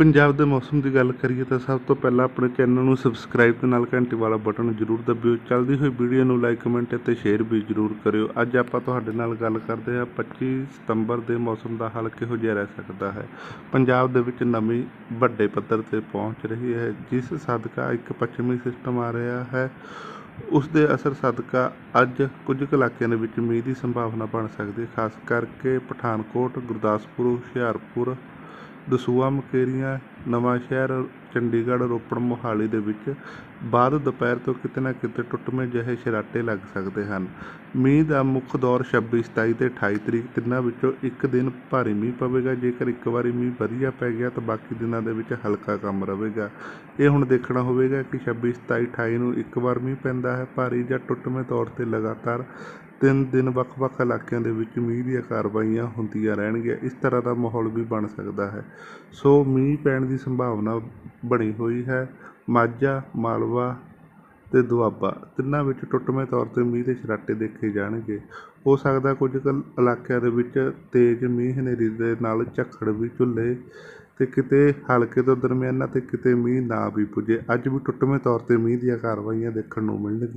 ਪੰਜਾਬ ਦੇ ਮੌਸਮ ਦੀ ਗੱਲ ਕਰੀਏ ਤਾਂ ਸਭ ਤੋਂ ਪਹਿਲਾਂ ਆਪਣੇ ਚੈਨਲ ਨੂੰ ਸਬਸਕ੍ਰਾਈਬ ਤੇ ਨਾਲ ਘੰਟੀ ਵਾਲਾ ਬਟਨ ਜ਼ਰੂਰ ਦਬਿਓ। ਚੱਲਦੀ ਹੋਈ ਵੀਡੀਓ ਨੂੰ ਲਾਈਕ ਕਮੈਂਟ ਅਤੇ ਸ਼ੇਅਰ ਵੀ ਜ਼ਰੂਰ ਕਰਿਓ। ਅੱਜ ਆਪਾਂ ਤੁਹਾਡੇ ਨਾਲ ਗੱਲ ਕਰਦੇ ਹਾਂ 25 ਸਤੰਬਰ ਦੇ ਮੌਸਮ ਦਾ ਹਾਲ ਕਿਹੋ ਜਿਹਾ ਰਹਿ ਸਕਦਾ ਹੈ। ਪੰਜਾਬ ਦੇ ਵਿੱਚ ਨਮੀ ਵੱਡੇ ਪੱਧਰ ਤੇ ਪਹੁੰਚ ਰਹੀ ਹੈ, ਜਿਸ ਸਦਕਾ ਇੱਕ ਪੱਛਮੀ ਸਿਸਟਮ ਆ ਰਿਹਾ ਹੈ। ਉਸ ਦੇ ਅਸਰ ਸਦਕਾ ਅੱਜ ਕੁਝ ਕੁ ਇਲਾਕਿਆਂ ਦੇ ਵਿੱਚ ਮੀਂਹ ਦੀ ਸੰਭਾਵਨਾ ਬਣ ਸਕਦੀ ਹੈ, ਖਾਸ ਕਰਕੇ ਪਠਾਨਕੋਟ, ਗੁਰਦਾਸਪੁਰ, ਹੁਸ਼ਿਆਰਪੁਰ ਦਸੂਹਾ ਮਕੇਰੀਆਂ ਨਵਾਂਸ਼ਹਿਰ ਚੰਡੀਗੜ੍ਹ ਰੋਪੜ ਮੋਹਾਲੀ ਦੇ ਵਿੱਚ। ਬਾਅਦ ਦੁਪਹਿਰ ਤੋਂ ਕਿਤੇ ਨਾ ਕਿਤੇ ਟੁੱਟਵੇਂ ਜਿਹੇ ਛਰਾਟੇ ਲੱਗ ਸਕਦੇ ਹਨ। ਮੀਂਹ ਦਾ ਮੁੱਖ ਦੌਰ ਛੱਬੀ, ਸਤਾਈ ਅਤੇ ਅਠਾਈ ਤਰੀਕ ਤਿੰਨਾਂ ਵਿੱਚੋਂ ਇੱਕ ਦਿਨ ਭਾਰੀ ਮੀਂਹ ਪਵੇਗਾ। ਜੇਕਰ ਇੱਕ ਵਾਰੀ ਮੀਂਹ ਵਧੀਆ ਪੈ ਗਿਆ ਤਾਂ ਬਾਕੀ ਦਿਨਾਂ ਦੇ ਵਿੱਚ ਹਲਕਾ ਕੰਮ ਰਹੇਗਾ। ਇਹ ਹੁਣ ਦੇਖਣਾ ਹੋਵੇਗਾ ਕਿ 26 27 28 ਨੂੰ ਇੱਕ ਵਾਰ ਮੀਂਹ ਪੈਂਦਾ ਹੈ, ਭਾਰੀ ਜਾਂ ਟੁੱਟਵੇਂ ਤੌਰ ਤੇ ਲਗਾਤਾਰ ਤਿੰਨ ਦਿਨ ਵੱਖ-ਵੱਖ ਇਲਾਕਿਆਂ ਦੇ ਵਿੱਚ ਮੀਂਹ ਦੀਆਂ ਕਾਰਵਾਈਆਂ ਹੁੰਦੀਆਂ ਰਹਿਣਗੀਆਂ। ਇਸ ਤਰ੍ਹਾਂ ਦਾ ਮਾਹੌਲ ਵੀ ਬਣ ਸਕਦਾ ਹੈ। ਸੋ ਮੀਂਹ ਪੈਣ ਦੀ ਸੰਭਾਵਨਾ ਬਣੀ ਹੋਈ ਹੈ। ਮਾਝਾ, ਮਾਲਵਾ ਅਤੇ ਦੁਆਬਾ ਤਿੰਨਾਂ ਵਿੱਚ ਟੁੱਟਵੇਂ ਤੌਰ ਤੇ ਮੀਂਹ ਦੇ ਛਰਾਟੇ ਦੇਖੇ ਜਾਣਗੇ। ਹੋ ਸਕਦਾ ਕੁਝ ਕੁ ਇਲਾਕਿਆਂ ਦੇ ਵਿੱਚ ਤੇਜ਼ ਮੀਂਹ ਹਨੇਰੀ ਦੇ ਨਾਲ ਝੱਖੜ ਵੀ ਝੁੱਲੇ ਅਤੇ ਕਿਤੇ ਹਲਕੇ ਤੋਂ ਦਰਮਿਆਨਾ ਅਤੇ ਕਿਤੇ ਮੀਂਹ ਨਾ ਵੀ ਪੁੱਜੇ। ਅੱਜ ਵੀ ਟੁੱਟਵੇਂ ਤੌਰ ਤੇ ਮੀਂਹ ਦੀਆਂ ਕਾਰਵਾਈਆਂ ਦੇਖਣ ਨੂੰ ਮਿਲਣਗੀਆਂ।